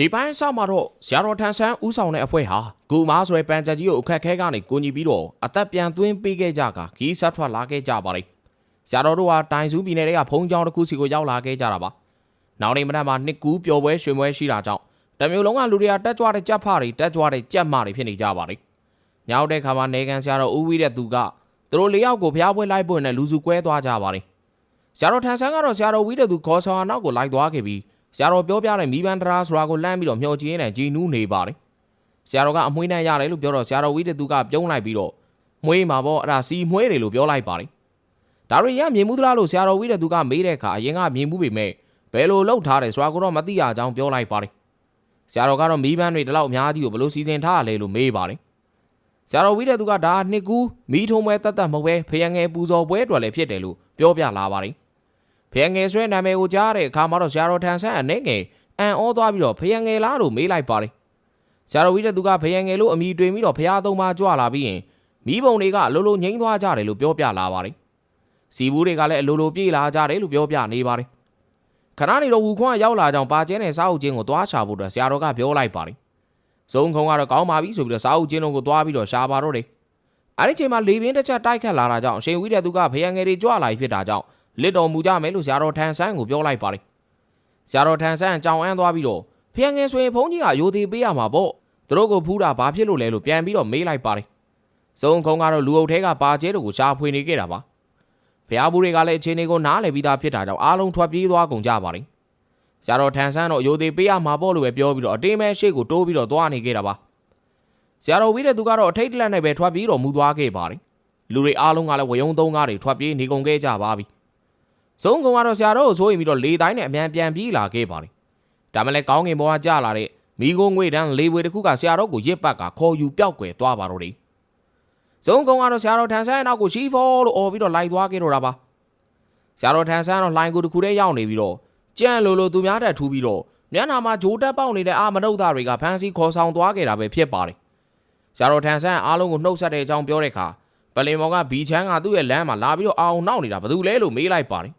ဒီပိုင်းဆောက်မှာတော့ဇရာတော်ထန်ဆန်းဥဆောင်တဲ့အဖွဲ့ဟာဂူမားဆိုတဲ့ပန်ချက်ကြီးကိုအခက်ခဲကနေကိုညီပြီးတော့အသက်ပြန်သွင်းပေးခဲ့ကြကခီးဆက်ထွက်လာခဲ့ကြပါတယ်ဇရာတော်တို့ဟာတိုင်စုပြည်နယ်တွေကဖုံးကြောင်တစ်ခုစီကိုရောက်လာခဲ့ကြတာပါနောက်နေ့မနက်မှာနှစ်ကူးပျော်ပွဲရွှင်ပွဲရှိတာကြောင့်တမျိုးလုံးကလူတွေကတက်ကြွတဲ့ကြက်ဖတွေတက်ကြွတဲ့ကြက်မတွေဖြစ်နေကြပါတယ်ညောက်တဲ့ခါမှာနေကန်ဇရာတော်ဦးဝီးတဲ့သူကသူတို့လေးယောက်ကိုဖျားပွဲလိုက်ပွင့်နဲ့လူစုကွဲသွားကြပါတယ်ဇရာတော်ထန်ဆန်းကတော့ဇရာတော်ဝီးတဲ့သူခေါ်ဆောင်အနောက်ကိုလိုက်သွားခဲ့ပြီး ဆရာတော်ပြောပြတဲ့မိဘန်တရာဆိုတာကိုလမ်းပြီးတော့မျှော်ကြည့်နေတဲ့ဂျီနူးနေပါတယ်ဆရာတော်ကအမွှေးနဲ့ရတယ်လို့ပြောတော့ဆရာတော်ဝိတတူကပြုံးလိုက်ပြီးတော့မွှေးမှာပေါ့အဲ့ဒါစီမွှေးတယ်လို့ပြောလိုက်ပါတယ်ဒါရီရမြင်မှုသလားလို့ဆရာတော်ဝိတတူကမေးတဲ့အခါအရင်ကမြင်မှုပေမဲ့ဘယ်လိုလုပ်ထားတယ်ဆိုတာကိုတော့မသိရကြောင်းပြောလိုက်ပါတယ်ဆရာတော်ကတော့မိဘန်တွေဒီလောက်အများကြီးကိုဘယ်လိုစီစဉ်ထားရလဲလို့မေးပါတယ်ဆရာတော်ဝိတတူကဒါနှစ်ကူးမိထုံးပွဲတတ်တတ်မဟုတ်ပဲဖယံငယ်ပူဇော်ပွဲအတွက်လည်းဖြစ်တယ်လို့ပြောပြလာပါတယ် ဖယံငယ်ဆွဲနာမည်ကိုကြားတဲ့အခါမှာတော့ဆရာတော်ထန်ဆန်းအနေငယ်အန်ဩသွားပြီးတော့ဖယံငယ်လားလို့မေးလိုက်ပါတယ်ဆရာတော်ဝိတသူကဖယံငယ်လို့အမိတွင်ပြီးတော့ဖျားသုံးပါကြွလာပြီးရင်မိဘုံတွေကအလိုလိုငိမ့်သွားကြတယ်လို့ပြောပြလာပါတယ်စီဘူးတွေကလည်းအလိုလိုပြေးလာကြတယ်လို့ပြောပြနေပါတယ်ခဏနေတော့ဝူခွန်းကရောက်လာကြောင်းပါကျဲနဲ့စားအုပ်ချင်းကိုသွားချဖို့အတွက်ဆရာတော်ကပြောလိုက်ပါတယ်ဇုံခုံကတော့ကောင်းပါပြီဆိုပြီးတော့စားအုပ်ချင်းတို့ကိုသွားပြီးတော့ရှာပါတော့တယ်အဲ့ဒီချိန်မှာလေပြင်းတစ်ချက်တိုက်ခတ်လာတာကြောင့်အရှင်ဝိတသူကဖယံငယ်တွေကြွလာပြီဖြစ်တာကြောင့် လစ်တော်မူကြမယ်လို့ဆရာတော်ထန်ဆန်းကိုပြောလိုက်ပါတယ်ဆရာတော်ထန်ဆန်းကြောင်အန်းသွားပြီးတော့ဖျံငယ်ဆိုရင်ဘုန်းကြီးကယိုသေးပေးရမှာပေါ့သူတို့ကိုဖူးတာဘာဖြစ်လို့လဲလို့ပြန်ပြီးတော့မေးလိုက်ပါတယ်ဇုံခုံကတော့လူအုပ်ထဲကပါကျဲတို့ကိုရှားဖွေနေခဲ့တာပါဖျားဘူးတွေကလည်းအခြေအနေကိုနားလည်ပြီးသားဖြစ်တာကြောင့်အားလုံးထွက်ပြေးသွားကုန်ကြပါတယ်ဆရာတော်ထန်ဆန်းတော့ယိုသေးပေးရမှာပေါ့လို့ပဲပြောပြီးတော့အတင်းမဲရှေ့ကိုတိုးပြီးတော့သွားနေခဲ့တာပါဆရာတော်ဝိတဲ့သူကတော့အထိတ်တလန့်နဲ့ပဲထွက်ပြေးတော်မူသွားခဲ့ပါတယ်လူတွေအားလုံးကလည်းဝယုံသုံးကားတွေထွက်ပြေးနေကုန်ခဲ့ကြပါပြီ ဇုံကုံကတော့ဆရာတော်ကိုဆိုရင်ပြီးတော့လေတိုင်းနဲ့အမြန်ပြန်ပြေးလာခဲ့ပါတယ်။ဒါမှလည်းကောင်းကင်ဘဝကျလာတဲ့မိโกငွေတန်းလေးဝေတစ်ခုကဆရာတော်ကိုရစ်ပတ်ကခေါ်ယူပျောက်ကွယ်သွားပါတော့တယ်။ဇုံကုံကတော့ဆရာတော်ထန်ဆန်းနောက်ကိုရှီဖောလို့អော်ပြီးတော့လိုက်သွားခဲ့တော့တာပါ။ဆရာတော်ထန်ဆန်းတော့လိုင်းကိုတစ်ခုတည်းရောက်နေပြီးတော့ကြံ့လိုလိုသူများတက်ထူးပြီးတော့မျက်နှာမှာဂျိုးတက်ပေါက်နေတဲ့အာမနုဿတွေကဖမ်းဆီးခေါ်ဆောင်သွားခဲ့တာပဲဖြစ်ပါတယ်။ဆရာတော်ထန်ဆန်းအားလုံးကိုနှုတ်ဆက်တဲ့အကြောင်းပြောတဲ့အခါပလင်မော်ကဘီချမ်းကသူ့ရဲ့လမ်းမှာလာပြီးတော့အာအောင်နောက်နေတာဘာလို့လဲလို့မေးလိုက်ပါတယ်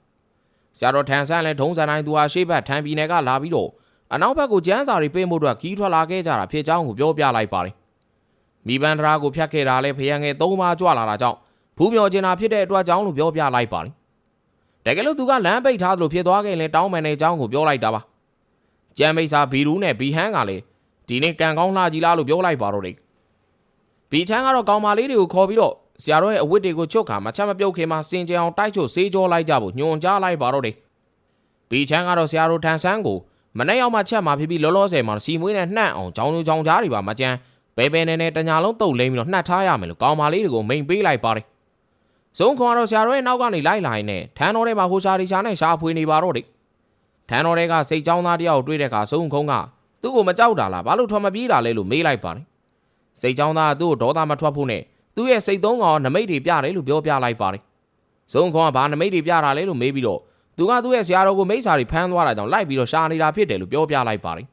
ဆရာတော်ထန်ဆန်းလည်းဒုံးစံတိုင်းသူဟာရှေ့ဘက်ထန်ပြည်နယ်ကလာပြီးတော့အနောက်ဘက်ကိုကျန်းစာတွေပေးမှုအတွက်ခီးထွက်လာခဲ့ကြတာဖြစ်ကြောင်းကိုပြောပြလိုက်ပါတယ်။မိဘန်ဒရာကိုဖျက်ခဲ့တာလည်းဖယံငယ်သုံးပါးကြွလာတာကြောင့်ဘူးမြော်ကျင်တာဖြစ်တဲ့အတွက်ကြောင့်လို့ပြောပြလိုက်ပါတယ်။တကယ်လို့သူကလမ်းပိတ်ထားသလိုဖြစ်သွားခဲ့ရင်တောင်းပန်တဲ့အကြောင်းကိုပြောလိုက်တာပါ။ကျန်မိတ်စာဘီရူးနဲ့ဘီဟန်ကလည်းဒီနေ့ကံကောင်းလှကြီးလားလို့ပြောလိုက်ပါတော့တယ်။ဘီချမ်းကတော့ကောင်မလေးတွေကိုခေါ်ပြီးတော့ ဆရာတော်ရဲ့အဝတ်တွေကိုချုပ်ခါမချက်မပြုတ်ခင်မှာစင်ကြအောင်တိုက်ချုပ်ဆေးကြောလိုက်ကြဖို့ညွှန်ကြားလိုက်ပါတော့တယ်။ဘီချမ်းကတော့ဆရာတော်ထန်ဆန်းကိုမနေ့ရောက်မှချက်မှာဖြစ်ပြီးလောလောဆယ်မှာစီမွေးနဲ့နှံ့အောင်ကြောင်းကြောင်းကြားတွေပါမကြမ်းဘဲဘဲနဲ့နဲ့တညာလုံးတုတ်လိမ့်ပြီးတော့နှက်ထားရမယ်လို့ကောင်မလေးတွေကိုမိန်ပေးလိုက်ပါတယ်။ဇုံခွန်ကတော့ဆရာတော်ရဲ့နောက်ကနေလိုက်လာရင်နဲ့ထန်းတော်ထဲမှာဟိုရှာဒီရှာနဲ့ရှာဖွေနေပါတော့တယ်။ထန်းတော်ထဲကစိတ်ကြောင်းသားတယောက်တွေ့တဲ့အခါဇုံခုံကသူ့ကိုမကြောက်တာလားဘာလို့ထွက်မပြေးတာလဲလို့မေးလိုက်ပါတယ်။စိတ်ကြောင်းသားကသူ့ကိုဒေါသမထွက်ဖို့နဲ့ သူ့ရဲ့စိတ်သုံးကောင်နမိတ်တွေပြတယ်လို့ပြောပြလိုက်ပါတယ်။ဇုံခွန်ကဘာနမိတ်တွေပြတာလဲလို့မေးပြီးတော့သူကသူ့ရဲ့ဆရာတော်ကိုမိစ္ဆာတွေဖမ်းသွားတာကြောင့်လိုက်ပြီးတော့ရှာနေတာဖြစ်တယ်လို့ပြောပြလိုက်ပါတယ်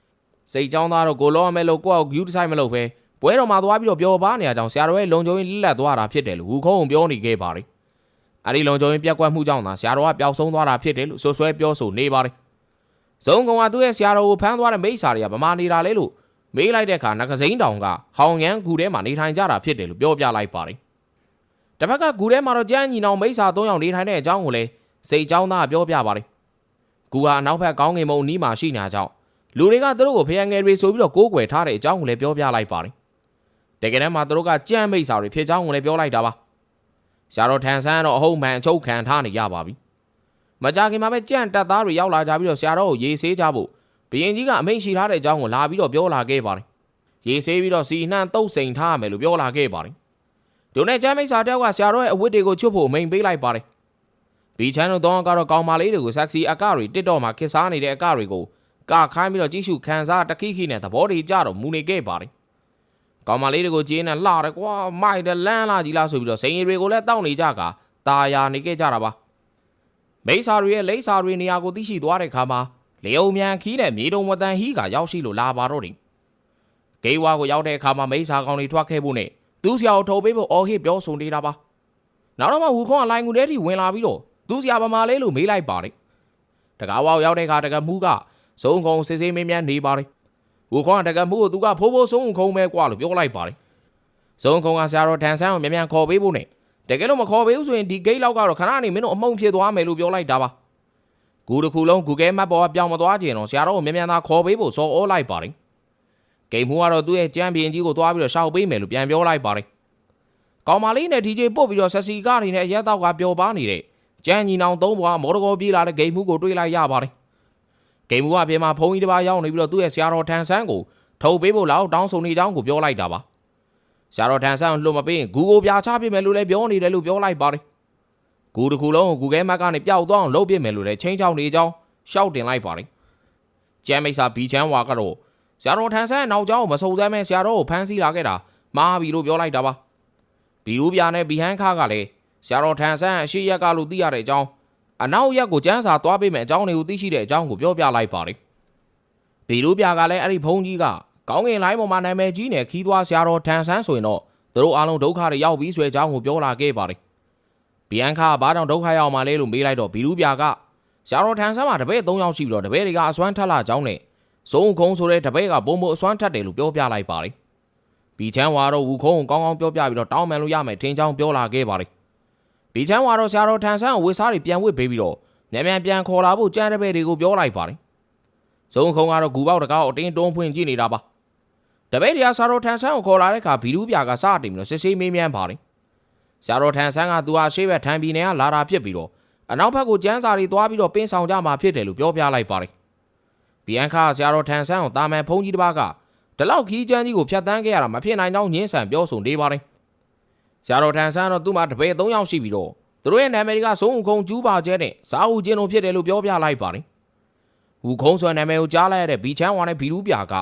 ။စိတ်ကြောင်းသားတော့ကိုလောရမယ်လို့ကိုယ့်အောက်ယူတစ်ဆိုင်မလို့ပဲပွဲတော်မှာသွားပြီးတော့ပျော်ပါနေရကြောင်းဆရာတော်ရဲ့လုံခြုံရေးလက်လက်သွားတာဖြစ်တယ်လို့ဟူခုံးပြောနေခဲ့ပါတယ်။အဲဒီလုံခြုံရေးပြက်ကွက်မှုကြောင့်သာဆရာတော်ကပျောက်ဆုံးသွားတာဖြစ်တယ်လို့ဆွဆွဲပြောဆိုနေပါတယ်။ဇုံကောင်ကသူ့ရဲ့ဆရာတော်ကိုဖမ်းသွားတဲ့မိစ္ဆာတွေကဗမာနေတာလဲလို့ မေးလိုက်တဲ့အခါနဂစိမ်းတောင်ကဟောင်ရန်ဂူထဲမှာနေထိုင်ကြတာဖြစ်တယ်လို့ပြောပြလိုက်ပါတယ်။တစ်ဖက်ကဂူထဲမှာတော့ကျန်းညီနောင်မိစ္ဆာ၃ယောက်နေထိုင်တဲ့အကြောင်းကိုလည်းစိတ်ကြောင်းသားပြောပြပါတယ်။ဂူဟာနောက်ဘက်ကောင်းငင်မုံနီးမှာရှိနေတာကြောင့်လူတွေကသူတို့ကိုဖျံငယ်တွေဆိုပြီးတော့ကိုးကွယ်ထားတဲ့အကြောင်းကိုလည်းပြောပြလိုက်ပါတယ်။တကယ်တမ်းမှာသူတို့ကကြမ်းမိစ္ဆာတွေဖြစ်ကြောင်းကိုလည်းပြောလိုက်တာပါ။ရှားတော်ထန်ဆန်းတော့အဟုတ်မှန်အချုပ်ခံထားနေရပါပြီ။မကြခင်မှာပဲကြန့်တက်သားတွေရောက်လာကြပြီးတော့ဆရာတော်ကိုရေးဆေးကြဖို့ ဘရင်ကြီးကအမိန့်ရှိထားတဲ့အကြောင်းကိုလာပြီးတော့ပြောလာခဲ့ပါတယ်။ရေဆေးပြီးတော့စီနှံတုတ်စိန်ထားရမယ်လို့ပြောလာခဲ့ပါတယ်။ဒုနဲ့ကျမ်းမိတ်ဆာတယောက်ကဆရာတော်ရဲ့အဝတ်တွေကိုချွတ်ဖို့မိန်ပေးလိုက်ပါတယ်။ဘီချန်တို့တော့ကတော့ကောင်မလေးတွေကိုဆက်စီအကတွေတစ်တော့မှခစ်စားနေတဲ့အကတွေကိုကခိုင်းပြီးတော့ကြည့်ရှုခံစားတခိခိနဲ့သဘောတွေကြတော့မူနေခဲ့ပါတယ်။ကောင်မလေးတွေကိုဂျင်းနဲ့လှတယ်ကွာမိုက်တယ်လန်းလာကြီးလားဆိုပြီးတော့စိန်ရီတွေကိုလည်းတောက်နေကြကตาယာနေခဲ့ကြတာပါ။မိတ်ဆာတွေရဲ့လိမ့်ဆာတွေနေရာကိုသိရှိသွားတဲ့ခါမှာ လေုံမြန်ခီးနဲ့မြေတုံဝတန်ဟီးကရောက်ရှိလို့လာပါတော့တယ်။ဂေးဝါကိုရောက်တဲ့အခါမှာမိတ်ဆာကောင်တွေထွက်ခဲ့ဖို့နဲ့သူ့ဆရာကိုထုတ်ပေးဖို့အော်ဟစ်ပြောဆိုနေတာပါ။နောက်တော့မှဝူခွန်ကလိုင်ကူထဲထိဝင်လာပြီးတော့သူ့ဆရာဗမာလေးလို့မေးလိုက်ပါတယ်။တကားဝါကိုရောက်တဲ့အခါတကမှုကစုံကုံစစ်စစ်မင်းမြန်းနေပါတယ်။ဝူခွန်ကတကမှုကိုသူကဖိုးဖိုးစုံခုံပဲကွာလို့ပြောလိုက်ပါတယ်။စုံခုံကဆရာတော်ထန်ဆန်းကိုမြန်မြန်ခေါ်ပေးဖို့နဲ့တကယ်လို့မခေါ်ပေးဘူးဆိုရင်ဒီဂိတ်လောက်ကတော့ခဏနေမင်းတို့အမုံဖြစ်သွားမယ်လို့ပြောလိုက်တာပါ။ ကူတစ်ခုလုံး Google Map ပေါ်ကပြောင်းမသွားကြရင်တော့ဆရာတော်ကိုမြန်မြန်သာခေါ်ပေးဖို့စောဩလိုက်ပါတယ်။ဂိမ်းမှုကတော့သူ့ရဲ့ကြမ်းပြင်ကြီးကိုသွားပြီးတော့ရှောက်ပေးမယ်လို့ပြန်ပြောလိုက်ပါတယ်။ကောင်မလေးနဲ့ DJ ပို့ပြီးတော့ဆက်စီကားနေနဲ့အရက်တော့ကပျော်ပါနေတဲ့ကြမ်းညီနောင်သုံးဘွားမော်တော်ကောပြေးလာတဲ့ဂိမ်းမှုကိုတွေ့လိုက်ရပါတယ်။ဂိမ်းမှုကအပြင်မှာဖုန်းကြီးတစ်ပါးရောက်နေပြီးတော့သူ့ရဲ့ဆရာတော်ထန်ဆန်းကိုထုတ်ပေးဖို့လောက်တောင်းဆိုနေကြောင်းကိုပြောလိုက်တာပါ။ဆရာတော်ထန်ဆန်းကိုလွတ်မပေးရင် Google ပြချပြမယ်လို့လည်းပြောနေတယ်လို့ပြောလိုက်ပါတယ်။ ကူတစ်ခုလုံးကို Google Map ကနေပျောက်သွားအောင်လုပ်ပြမယ်လို့လည်းချင်းချောင်းနေကြောင်းရှောက်တင်လိုက်ပါတယ်။ကျမ်းမိတ်ဆာဘီချမ်းဝါကတော့ဆရာတော်ထန်ဆန်းရဲ့နောက်ကျောင်းကိုမစုံစမ်းမဲဆရာတော်ကိုဖမ်းဆီးလာခဲ့တာမှားပြီလို့ပြောလိုက်တာပါ။ဘီရူပြာနဲ့ဘီဟန်ခါကလည်းဆရာတော်ထန်ဆန်းအရှိရက်ကလို့သိရတဲ့အကြောင်းအနောက်ရက်ကိုကျန်းစာသွားပေးမယ်အကြောင်းတွေကိုသိရှိတဲ့အကြောင်းကိုပြောပြလိုက်ပါတယ်။ဘီရူပြာကလည်းအဲ့ဒီဘုန်းကြီးကကောင်းကင်လိုင်းပေါ်မှာနာမည်ကြီးနဲ့ခီးသွားဆရာတော်ထန်ဆန်းဆိုရင်တော့သူတို့အားလုံးဒုက္ခတွေရောက်ပြီးဆွဲအကြောင်းကိုပြောလာခဲ့ပါတယ်။ ဘီဟန်ခါကဘာကြောင့်ဒုက္ခရောက်မှလဲလို့မေးလိုက်တော့ဘီရူပြာကဆရာတော်ထန်ဆန်းမှာတပည့်၃ယောက်ရှိပြီးတော့တပည့်တွေကအစွမ်းထက်လာကြောင်းနဲ့စုံခုံဆိုတဲ့တပည့်ကဘုံဘုံအစွမ်းထက်တယ်လို့ပြောပြလိုက်ပါတယ်။ဘီချမ်းဝါတော့ဝူခုံကိုကောင်းကောင်းပြောပြပြီးတော့တောင်းပန်လို့ရမယ်ထင်ကြောင်းပြောလာခဲ့ပါတယ်။ဘီချမ်းဝါတော့ဆရာတော်ထန်ဆန်းကိုဝေစားတွေပြန်ဝစ်ပေးပြီးတော့မြန်မြန်ပြန်ခေါ်လာဖို့ကြမ်းတပည့်တွေကိုပြောလိုက်ပါတယ်။စုံခုံကတော့ဂူပေါက်တကောက်အတင်းတွန်းဖွင့်ကြည့်နေတာပါ။တပည့်တွေကဆရာတော်ထန်ဆန်းကိုခေါ်လာတဲ့အခါဘီလူပြာကစတင်ပြီးတော့စစ်ဆေးမေးမြန်းပါတယ်။ ဆရာတော်ထန်ဆန်းကသူဟာရှေ့ဘက်ထန်ပြည်နယ်ကလာတာဖြစ်ပြီးတော့အနောက်ဘက်ကိုကျန်းစာတွေသွားပြီးတော့ပင်းဆောင်ကြမှာဖြစ်တယ်လို့ပြောပြလိုက်ပါတယ်။ဘီယန်ခါဆရာတော်ထန်ဆန်းကိုတာမန်ဖုန်းကြီးတစ်ပါးကဒီလောက်ခီးကျန်းကြီးကိုဖြတ်တန်းခဲ့ရတာမဖြစ်နိုင်ကြောင်းညင်းဆန်ပြောဆိုနေပါတယ်။ဆရာတော်ထန်ဆန်းတော့သူ့မှာတပည့်၃ယောက်ရှိပြီးတော့သူတို့ရဲ့နာမည်ကဆုံးဦးခုံကျူးပါကျဲတဲ့ဇာဦးချင်းတို့ဖြစ်တယ်လို့ပြောပြလိုက်ပါတယ်။ဟူခုံဆိုတဲ့နာမည်ကိုကြားလိုက်ရတဲ့ဘီချမ်းဝါနဲ့ဘီလူးပြာက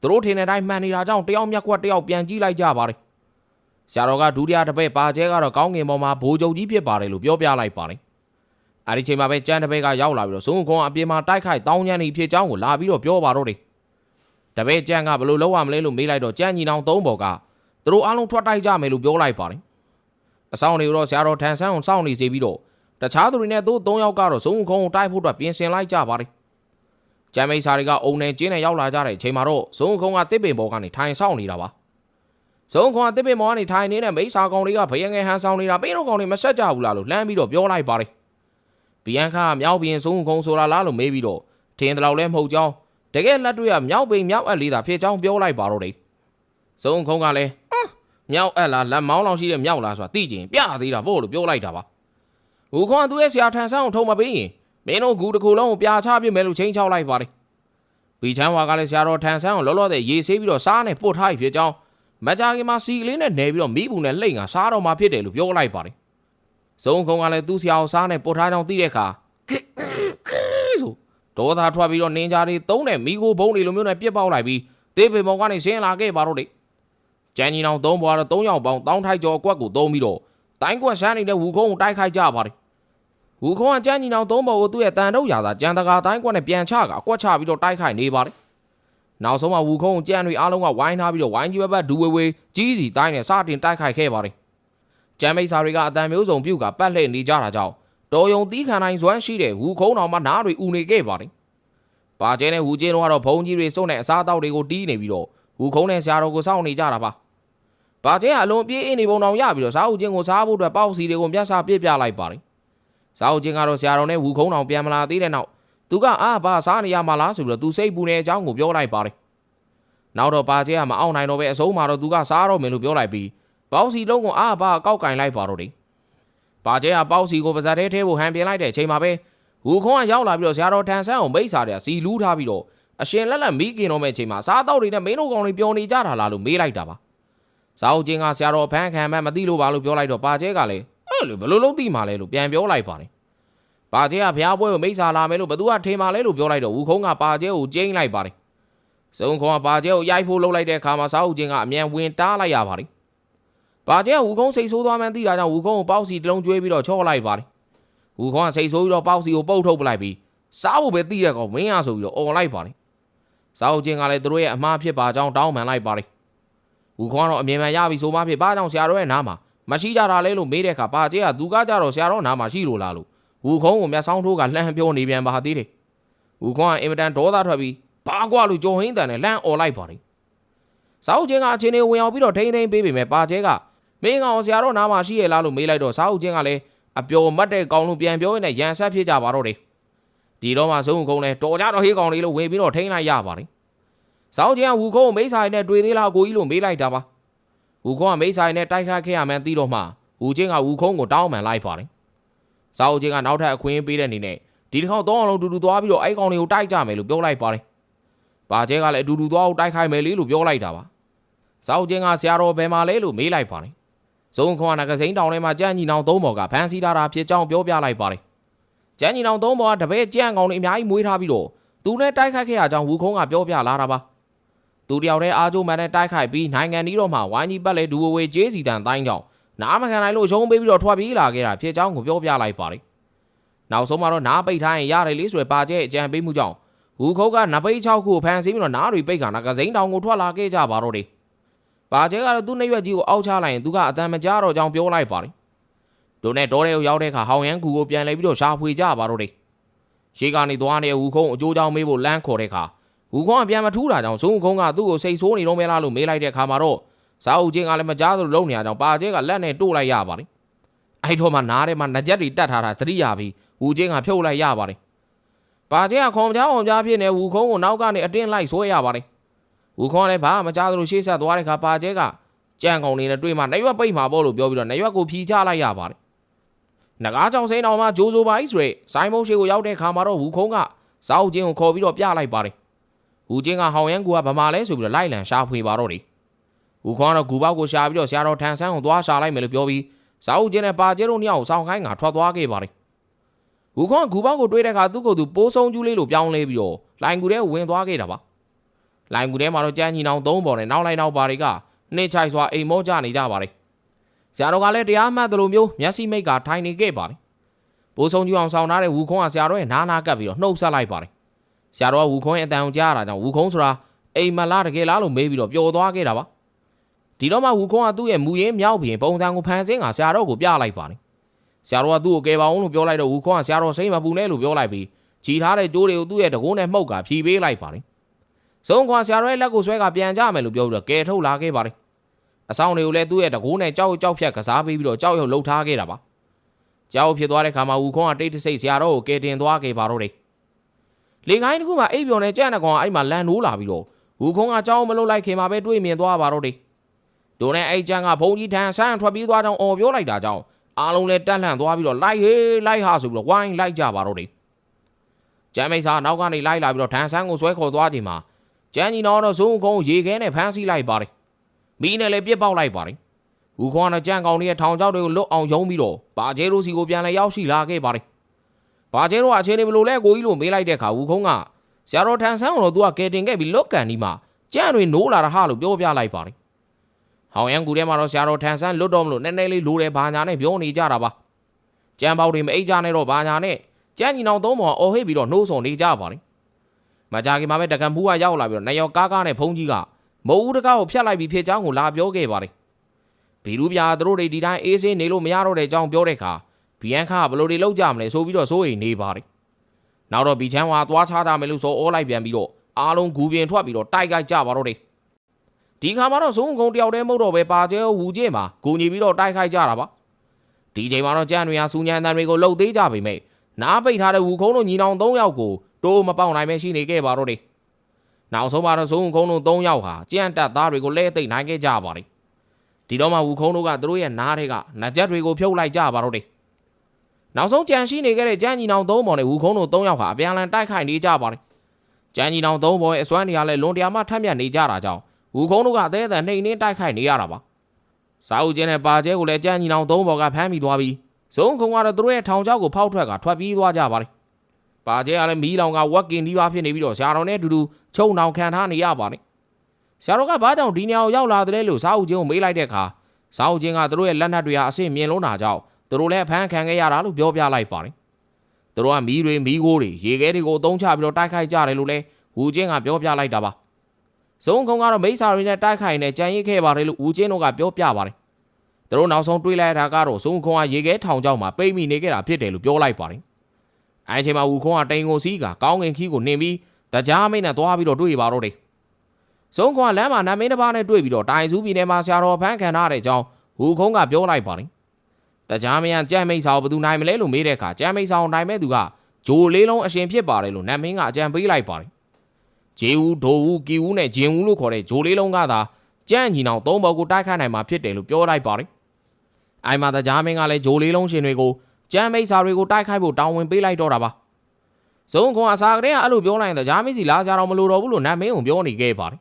သူတို့ထင်တဲ့အတိုင်းမှန်နေတာကြောင့်တယောက်မျက်ကွက်တယောက်ပြန်ကြည့်လိုက်ကြပါတယ်။ ဆရာတော်ကဒုတိယတပည့်ပါကျဲကတော့ကောင်းကင်ပေါ်မှာဘိုးချုပ်ကြီးဖြစ်ပါတယ်လို့ပြောပြလိုက်ပါတယ်။အဲဒီချိန်မှာပဲကျန်းတပည့်ကရောက်လာပြီးတော့ဆုံးဦးခုံအပြင်မှာတိုက်ခိုက်တောင်းညံ့နေဖြစ်ကြောင်းကိုလာပြီးတော့ပြောပါတော့တယ်။တပည့်ကျန်းကဘယ်လိုလုပ်ရမလဲလို့မေးလိုက်တော့ကျန်းညီနောင်သုံးပေါ်ကသူတို့အားလုံးထွက်တိုက်ကြမယ်လို့ပြောလိုက်ပါတယ်။အဆောင်တွေတော့ဆရာတော်ထန်ဆန်းကိုစောင့်နေစေပြီးတော့တခြားသူတွေနဲ့သူ့သုံးယောက်ကတော့ဆုံးဦးခုံကိုတိုက်ဖို့အတွက်ပြင်ဆင်လိုက်ကြပါတယ်။ကျမ်းမိတ်စာတွေကအုံနဲ့ကျင်းနဲ့ရောက်လာကြတဲ့အချိန်မှာတော့ဇုံခုံကတစ်ပင်ပေါ်ကနေထိုင်ဆောင်နေတာပါ ဇုံခုံကတစ်ပင်ပေါ်ကနေထိုင်နေတဲ့မိတ်စာကောင်တွေကဘယငယ်ဟန်ဆောင်နေတာပင်းတို့ကောင်တွေမဆက်ကြဘူးလားလို့လှမ်းပြီးတော့ပြောလိုက်ပါတယ်ဘီယန်ခါကမြောက်ပြင်ဇုံခုံဆိုတာလားလို့မေးပြီးတော့ထင်းတလောက်လဲမဟုတ်ကြောင်းတကယ်လက်တွေ့ကမြောက်ပိန်မြောက်အက်လေးသာဖြစ်ကြောင်းပြောလိုက်ပါတော့တယ်ဇုံခုံကလည်းမြောက်အက်လားလက်မောင်းလောင်ရှိတဲ့မြောက်လားဆိုတာသိကျင်ပြသေးတာပို့လို့ပြောလိုက်တာပါဟူခွန်သူ့ရဲ့ဆရာထန်ဆန်းကိုထုံမပေးရင်မင်းတို့ဂူတစ်ခုလုံးကိုပြာချပြစ်မယ်လို့ချင်းချောက်လိုက်ပါတယ်ဘီချမ်းဝါကလည်းဆရာတော်ထန်ဆန်းကိုလောလောဆယ်ရေဆေးပြီးတော့စားနဲ့ပုတ်ထားဖြစ်ကြောင်း မကြခင်မှာစီကလေးနဲ့နေပြီးတော့မိဘူးနဲ့လှိမ့်ကစားတော့မှဖြစ်တယ်လို့ပြောလိုက်ပါတယ်။ဇုံခုံကလည်းသူ့ဆရာကိုစားနဲ့ပုတ်ထားကြောင်းသိတဲ့အခါဆိုဒေါသထွက်ပြီးတော့နင်းကြတွေသုံးတဲ့မိကိုဘုံတွေလိုမျိုးနဲ့ပြစ်ပေါက်လိုက်ပြီးတေးပေမောင်ကနေဆင်းလာခဲ့ပါတော့တယ်။ကျန်ကြီးနောင်သုံးဘွားတော့၃ယောက်ပေါင်းတောင်းထိုက်ကျော်အကွက်ကိုသုံးပြီးတော့တိုင်းကွက်ဆန်းနေတဲ့ဝူခုံးကိုတိုက်ခိုက်ကြပါတယ်။ဝူခုံးကကျန်ကြီးနောင်သုံးဘော်ကိုသူ့ရဲ့တန်တော့ရာသာကြံတကာတိုင်းကွက်နဲ့ပြန်ချကအကွက်ချပြီးတော့တိုက်ခိုက်နေပါတယ်။ နောက်ဆုံးမှဝူခုံးကြံတွေအားလုံးကဝိုင်းထားပြီးတော့ဝိုင်းကြီးဘက်ဘက်ဒူဝေဝေကြီးစီတိုင်းနဲ့စတင်တိုက်ခိုက်ခဲ့ပါတယ်။ကျမ်းမိတ်စာတွေကအတန်မျိုးစုံပြုတ်ကပတ်လှည့်နေကြတာကြောင့်တော်ယုံတီးခံနိုင်စွမ်းရှိတဲ့ဝူခုံးတော်မှနားတွေဥနေခဲ့ပါတယ်။ပါကျဲနဲ့ဝူကျင်းတို့ကတော့ဘုံကြီးတွေစုံတဲ့အစားအသောက်တွေကိုတီးနေပြီးတော့ဝူခုံးနဲ့ဆရာတော်ကိုစောင့်နေကြတာပါ။ပါကျဲကအလွန်ပြေးအင်းနေပုံတော်ရပြီးတော့စားဦးချင်းကိုစားဖို့အတွက်ပေါ့စီတွေကိုမျက်စာပြစ်ပြလိုက်ပါတယ်။စားဦးချင်းကတော့ဆရာတော်နဲ့ဝူခုံးတော်ပြန်မလာသေးတဲ့နောက် သူကအာဘာစားနေရမှာလားဆိုပြီးတော့သူစိတ်ပူနေတဲ့အကြောင်းကိုပြောလိုက်ပါတယ်။နောက်တော့ပါကျဲကမအောင်နိုင်တော့ပဲအဆုံးမှာတော့သူကစားတော့မယ်လို့ပြောလိုက်ပြီးပေါ့စီလုံးကိုအာဘာကောက်ကင်လိုက်ပါတော့တယ်။ပါကျဲကပေါ့စီကိုပါဇက်ထဲထဲကိုဟန်ပြင်လိုက်တဲ့အချိန်မှာပဲဝူခုံးကရောက်လာပြီးတော့ဆရာတော်ထန်ဆန်းကိုမိတ်စာတဲ့စီလူးထားပြီးတော့အရှင်လက်လက်မိခင်တော်မဲ့ချိန်မှာစားတော့တွေနဲ့မင်းတို့ကောင်တွေပျော်နေကြတာလားလို့မေးလိုက်တာပါစာအုပ်ချင်းကဆရာတော်ဖန်းခံမှမသိလို့ပါလို့ပြောလိုက်တော့ပါကျဲကလည်းအဲ့လိုဘယ်လိုလုပ်သိမှာလဲလို့ပြန်ပြောလိုက်ပါတယ် ပါကျဲကဘုရားပွဲကိုမိစ္ဆာလာမယ်လို့ဘသူကထေမာလဲလို့ပြောလိုက်တော့ဦးခုံးကပါကျဲကိုကျင်းလိုက်ပါတယ်စုံခေါ်ကပါကျဲကိုရိုက်ဖို့လုပ်လိုက်တဲ့အခါမှာစာအုပ်ချင်းကအမြန်ဝင်တားလိုက်ရပါတယ်ပါကျဲကဦးခုံးစိတ်ဆိုးသွားမှန်းသိတာကြောင့်ဦးခုံးကိုပေါ့စီတလုံးကျွေးပြီးတော့ချော့လိုက်ပါတယ်ဦးခုံးကစိတ်ဆိုးပြီးတော့ပေါ့စီကိုပုတ်ထုတ်ပလိုက်ပြီးစားဖို့ပဲသိတဲ့ကောင်မင်းရဆိုပြီးတော့អော်လိုက်ပါတယ်စာအုပ်ချင်းကလည်းသူတို့ရဲ့အမှားဖြစ်ပါကြောင်းတောင်းပန်လိုက်ပါတယ်ဦးခေါင်းကတော့အမြင်မှန်ရပြီဆိုမှဖြစ်ဘာကြောင့်ဆရာတော်ရဲ့နားမှာမရှိကြတာလဲလို့မေးတဲ့အခါပါကျဲကသူကကြတော့ဆရာတော်နားမှာရှိလို့လားလို့ ဦးခေါင်းကိုမျက်စောင်းထိုးကလှမ်းပြောနေပြန်ပါသေးတယ်ဦးခေါင်းကအင်မတန်ဒေါသထွက်ပြီးဘာကွာလို့ကြော်ဟင်းတန်နဲ့လှမ်းអော်လိုက်ပါတယ်စာအုပ်ချင်းကအချင်းလေးဝင်ရောက်ပြီးတော့ထိမ့်ထိမ့်ပေးပေမဲ့ပါကျဲကမင်းကောင်ဆရာတော်နားမှာရှိရလားလို့မေးလိုက်တော့စာအုပ်ချင်းကလည်းအပျော်မတ်တဲ့ကောင်လို့ပြန်ပြောရင်းနဲ့ရန်ဆက်ဖြစ်ကြပါတော့တယ်ဒီတော့မှဇုံကုန်းလဲတော်ကြတော့ဟေးကောင်လေးလို့ဝင်ပြီးတော့ထိန်းလိုက်ရပါတယ်။စောင်းကျန်ဝူခုံးကိုမိဆိုင်နဲ့တွေ့သေးလားကိုကြီးလို့မေးလိုက်တာပါ။ဝူခုံးကမိဆိုင်နဲ့တိုက်ခတ်ခဲ့ရမှန်းသိတော့မှဝူချင်းကဝူခုံးကိုတောင်းပန်လိုက်ပါတယ်။ စောင်းချင်းကနောက်ထပ်အခွင့်ပေးတဲ့အနေနဲ့ဒီတစ်ခေါက်တော့အောင်လုံးတူတူသွားပြီးတော့အဲ့ကောင်လေးကိုတိုက်ကြမယ်လို့ပြောလိုက်ပါတယ်။ပါကျဲကလည်းအတူတူသွားအောင်တိုက်ခိုက်မယ်လေလို့ပြောလိုက်တာပါ။စောင်းချင်းကဆရာတော်ဘယ်မှာလဲလို့မေးလိုက်ပါတယ်။ဇုံခွန်ကနဂစိန်တောင်ထဲမှာကြမ်းညီနောင်သုံးဘော်ကဖမ်းဆီးထားတာဖြစ်ကြောင်းပြောပြလိုက်ပါတယ်။ကျန်းညီနောင်သုံးပေါ်ကတပည့်ကြံ့ကောင်တွေအများကြီးမွေးထားပြီးတော့သူနဲ့တိုက်ခိုက်ခဲ့ရကြောင်းဝူခုံးကပြောပြလာတာပါသူတယောက်တည်းအားကျိုးမှန်နဲ့တိုက်ခိုက်ပြီးနိုင်ငံကြီးတော့မှဝိုင်းကြီးပတ်လေဒူဝဝေကျေးစီတန်တိုင်းကြောင့် နားမခံနိုင်လို့ရုံးပေးပြီးတော့ထွက်ပြေးလာခဲ့တာဖြစ်ကြောင်းကိုပြောပြလိုက်ပါတယ်နောက်ဆုံးမှာတော့နားပိတ်ထားရင်ရတယ်လေဆိုရယ်ပါကျဲအကြံပေးမှုကြောင့်ဝူခုံးကနပိတ်6ခုကိုဖန်ဆင်းပြီးတော့နားတွေပိတ်ခါနာကစိန်တောင်ကိုထွက်လာခဲ့ကြပါတော့တယ်ပါကျဲကတော့သူ့နှရွက်ကြီးကိုအောက်ချလိုက်ရင်သူကအတန်မကြားတော့ကြောင်းပြောလိုက်ပါတယ်တို့နဲ့တော်တဲ့ကိုရောက်တဲ့အခါဟောင်ရန်ကူကိုပြန်လဲပြီးတော့ရှာဖွေကြပါတော့တယ်ရှေးကနေသွားနေတဲ့ဝူခုံးအကျိုးကြောင့်မေးဖို့လမ်းခေါ်တဲ့အခါဝူခုံးကပြန်မထူးတာကြောင့်ဇုံခုံးကသူ့ကိုစိတ်ဆိုးနေတော့မဲလားလို့မေးလိုက်တဲ့အခါမှာတော့ စာအုပ်ချင်းကလည်းမကြားသလိုလုံနေရကြောင်းပါကျဲကလက်နဲ့တို့လိုက်ရပါတယ်။အဲ့တော့မှနားထဲမှာနှကြက်တွေတတ်ထားတာသတိရပြီးဝူချင်းကဖြုတ်လိုက်ရပါတယ်။ပါကျဲကခွန်ကြောင်အောင်ကြားဖြစ်နေဝူခုံးကိုနောက်ကနေအတင်းလိုက်ဆွဲရပါတယ်။ဝူခုံးကလည်းဘာမှမကြားသလိုရှေ့ဆက်သွားတဲ့အခါပါကျဲကကြံကောင်နေနဲ့တွေ့မှနှရွက်ပိတ်မှာပေါ့လို့ပြောပြီးတော့နှရွက်ကိုဖြီချလိုက်ရပါတယ်။နဂါးကြောင်စိန်တော်မှာဂျိုးဆိုပါ ਈ ဆိုရဲစိုင်းမုံရှိကိုရောက်တဲ့ခါမှာတော့ဝူခုံးကစောက်ချင်းကိုခေါ်ပြီးတော့ပြလိုက်ပါတယ်။ဝူချင်းကဟောင်ရန်ကူကဗမာလဲဆိုပြီးတော့လိုက်လံရှာဖွေပါတော့တယ်။ ဝူခေါင်းကတော့ဂူပေါက်ကိုရှာပြီးတော့ဆရာတော်ထန်ဆန်းကိုသွားရှာလိုက်မယ်လို့ပြောပြီးစောက်ချင်းနဲ့ပါကျဲတို့နှစ်ယောက်ကိုစောင်းခိုင်းကထွက်သွားခဲ့ပါတယ်။ဝူခေါင်းကဂူပေါက်ကိုတွေးတဲ့အခါသူ့ကိုယ်သူပိုးဆုံးကျူးလေးလိုပြောင်းလဲပြီးတော့လိုင်ကူထဲကိုဝင်သွားခဲ့တာပါ။လိုင်ကူထဲမှာတော့ကြမ်းညီနောင်သုံးပေါ်နဲ့နောက်လိုက်နောက်ပါတွေကနှိမ့်ချိုက်စွာအိမ်မောကြနေကြပါတယ်။ဆရာတော်ကလည်းတရားမှတ်သလိုမျိုးမျက်စိမိတ်ကထိုင်နေခဲ့ပါတယ်။ပိုးဆုံးကျူးအောင်ဆောင်ထားတဲ့ဝူခုံးကဆရာတော်ရဲ့နားနာကပ်ပြီးတော့နှုတ်ဆက်လိုက်ပါတယ်။ဆရာတော်ကဝူခုံးရဲ့အတန်ကိုကြားရတာကြောင့်ဝူခုံးဆိုတာအိမ်မလားတကယ်လားလို့မေးပြီးတော့ပျော်သွားခဲ့တာပါ။ ဒီတော့မှဝူခုံးကသူ့ရဲ့မူရင်းမြောက်ပြင်ပုံစံကိုဖန်ဆင်းကဆရာတော်ကိုပြလိုက်ပါတယ်။ဆရာတော်ကသူ့ကိုကယ်ပါအောင်လို့ပြောလိုက်တော့ဝူခုံးကဆရာတော်စိတ်မပူနဲ့လို့ပြောလိုက်ပြီးကြည်ထားတဲ့ကြိုးတွေကိုသူ့ရဲ့တကုန်းနဲ့မှုတ်ကဖြီးပေးလိုက်ပါတယ်။ဆုံးခွန်ဆရာတော်ရဲ့လက်ကိုဆွဲကပြန်ကြမယ်လို့ပြောပြီးတော့ကယ်ထုတ်လာခဲ့ပါတယ်။အဆောင်တွေကိုလည်းသူ့ရဲ့တကုန်းနဲ့ကြောက်ကြောက်ဖြတ်ကစားပေးပြီးတော့ကြောက်ရွံ့လှုပ်ထားခဲ့တာပါ။ကြောက်ဖြစ်သွားတဲ့ခါမှာဝူခွန်ကတိတ်တဆိတ်ဆရာတော်ကိုကယ်တင်သွားခဲ့ပါတော့တယ်။လေခိုင်းတစ်ခုမှအိပ်ပျော်နေကြက်နေကောင်ကအဲ့မှာလန်နိုးလာပြီးတော့ဝူခွန်ကကြောက်မလို့လိုက်ခင်မှာပဲတွေးမြင်သွားပါတော့တယ်။ ဒိုနဲ့အဲ့ကျန်ကဘုံကြီးထန်ဆန်းထွက်ပြေးသွားကြောင်းအော်ပြောလိုက်တာကြောင့်အားလုံးလည်းတက်လှန့်သွားပြီးတော့လိုက်ဟေးလိုက်ဟာဆိုပြီးတော့ဝိုင်းလိုက်ကြပါတော့တယ်။ကျမ်းမိတ်စာနောက်ကနေလိုက်လာပြီးတော့ထန်ဆန်းကိုဆွဲခေါ်သွားချိန်မှာကျန်းကြီးတော်တော့ဇုံကုန်းရေခဲနဲ့ဖမ်းဆီးလိုက်ပါတယ်။မီးနဲ့လည်းပြစ်ပေါက်လိုက်ပါတယ်။ဝူခွန်ကကြံကောင်တွေရဲ့ထောင်ချောက်တွေကိုလွတ်အောင်ယုံပြီးတော့ဘာကျဲတို့စီကိုပြန်လဲရောက်ရှိလာခဲ့ပါတယ်။ဘာကျဲတို့ကအခြေအနေဘယ်လိုလဲကိုကြီးလို့မေးလိုက်တဲ့အခါဝူခုံးကဆရာတော်ထန်ဆန်းကိုတော့သူကကဲတင်ခဲ့ပြီးလွတ်ကန်ဒီမှာကြံတွေနိုးလာတာဟာလို့ပြောပြလိုက်ပါတယ်။ ဟောင်ရန်ကူထဲမှာတော့ဆရာတော်ထန်ဆန်းလွတ်တော့မလို့နည်းနည်းလေးလိုတယ်ဘာညာနဲ့ပြောနေကြတာပါ။ကြံပေါက်တွေမအိတ်ကြနဲ့တော့ဘာညာနဲ့ကြံညီနောင်သုံးပေါ်အော်ဟစ်ပြီးတော့နှိုးဆော်နေကြပါတယ်။မကြခင်မှာပဲတကံဖူးကရောက်လာပြီးတော့နေရောကားကားနဲ့ဖုံးကြီးကမုတ်ဦးတကားကိုဖျက်လိုက်ပြီးဖြစ်ချောင်းကိုလာပြောခဲ့ပါတယ်။ဘီလူပြာသူတို့တွေဒီတိုင်းအေးဆေးနေလို့မရတော့တဲ့အကြောင်းပြောတဲ့အခါဘီယန်ခါဘယ်လိုတွေလောက်ကြမလဲဆိုပြီးတော့စိုးရိမ်နေပါတယ်။နောက်တော့ဘီချမ်းဝါသွားချတာမယ်လို့ဆိုအောလိုက်ပြန်ပြီးတော့အားလုံးဂူပြင်ထွက်ပြီးတော့တိုက်ခိုက်ကြပါတော့တယ်။ ဒီခါမှာတော့ဇုံကုံတယောက်တည်းမဟုတ်တော့ပဲပါကျဲဝူကျဲမှာဂူညီပြီးတော့တိုက်ခိုက်ကြတာပါ။ဒီချိန်မှာတော့ကြံ့တွေဟာစူညံတန်တွေကိုလှုပ်သေးကြပေမဲ့နားပိတ်ထားတဲ့ဝူခုံးတို့ညီနောင်၃ယောက်ကိုတိုးမပေါက်နိုင်ပဲရှိနေခဲ့ပါတော့တယ်။နောက်ဆုံးမှာတော့ဇုံကုန်းတို့၃ယောက်ဟာကြံ့တက်သားတွေကိုလဲသိမ့်နိုင်ခဲ့ကြပါတယ်။ဒီတော့မှဝူခုံးတို့ကသူတို့ရဲ့နားတွေကနကြက်တွေကိုဖြုတ်လိုက်ကြပါတော့တယ်။နောက်ဆုံးကြံရှိနေခဲ့တဲ့ကြံ့ညီနောင်၃ပေါ်နဲ့ဝူခုံးတို့၃ယောက်ဟာအပြန်အလှန်တိုက်ခိုက်နေကြပါတယ်။ကျန်းကြီးတောင်သုံးဘောရဲ့အစွမ်းနေရာလဲလွန်တရားမှထက်မြက်နေကြတာကြောင့် ဝူခုံးတို့ကအသေးအံနှိမ်နှင်းတိုက်ခိုက်နေရတာပါစာအုပ်ကျင်းနဲ့ပါကျဲကိုလည်းကျန်းကြီးတောင်သုံးဘောကဖမ်းမိသွားပြီးစုံခုံကတော့သူတို့ရဲ့ထောင်ချောက်ကိုဖောက်ထွက်ကထွက်ပြေးသွားကြပါတယ်ပါကျဲကလည်းမီးလောင်ကဝက်ကင်ဒီပါဖြစ်နေပြီးတော့ဆရာတော်နဲ့အတူတူချုံနှောင်ခံထားနေရပါတယ်ဆရာတော်ကဘာကြောင့်ဒီနေရာကိုရောက်လာတယ်လဲလို့စာအုပ်ကျင်းကိုမေးလိုက်တဲ့အခါစာအုပ်ကျင်းကသူတို့ရဲ့လက်နက်တွေဟာအဆင့်မြင်လုံးတာကြောင့်သူတို့လည်းအဖမ်းခံခဲ့ရတာလို့ပြောပြလိုက်ပါတယ်သူတို့ကမီးတွေမီးခိုးတွေရေခဲတွေကိုအသုံးချပြီးတော့တိုက်ခိုက်ကြတယ်လို့လည်းဝူကျင်းကပြောပြလိုက်တာပါ စုံခုံကတော့မိစ္ဆာတွေနဲ့တိုက်ခိုက်နေကြံရစ်ခဲ့ပါတယ်လို့ဦးကျင်းတို့ကပြောပြပါတယ်သူတို့နောက်ဆုံးတွေးလိုက်တာကတော့စုံခုံကရေခဲထောင်ကြောက်မှာပိတ်မိနေခဲ့တာဖြစ်တယ်လို့ပြောလိုက်ပါတယ်အဲအချိန်မှာဝူခုံကတိန်ကိုစီးကကောင်းကင်ခီးကိုနှင်ပြီးတကြားမိတ်နဲ့သွားပြီးတော့တွေ့ပါတော့တယ်စုံခုံကလမ်းမှာနာမင်းတစ်ပါးနဲ့တွေ့ပြီးတော့တိုင်စုပြည်နယ်မှာဆရာတော်ဖမ်းခံထားတဲ့အကြောင်းဝူခုံကပြောလိုက်ပါတယ်တကြားမယံကြမ်းမိတ်စာကိုဘယ်သူနိုင်မလဲလို့မေးတဲ့အခါကြမ်းမိတ်စာကိုနိုင်မဲ့သူကဂျိုလေးလုံးအရှင်ဖြစ်ပါတယ်လို့နတ်မင်းကအကြံပေးလိုက်ပါတယ် ဂျေဦးဒိုဦးကီဦးနဲ့ဂျင်ဦးလို့ခေါ်တဲ့ဂျိုလေးလုံးကသာကြမ်းညီနောင်သုံးဘော်ကိုတိုက်ခိုက်နိုင်မှာဖြစ်တယ်လို့ပြောလိုက်ပါတယ်အိုင်မာတကြားမင်းကလည်းဂျိုလေးလုံးရှင်တွေကိုကြမ်းမိတ်စာတွေကိုတိုက်ခိုက်ဖို့တောင်းဝင်ပေးလိုက်တော့တာပါဇုံခွန်အစာကလေးကအဲ့လိုပြောလိုက်ရင်တကြားမင်းစီလာကြတော့မလို့တော့ဘူးလို့နတ်မင်းကပြောနေခဲ့ပါတယ်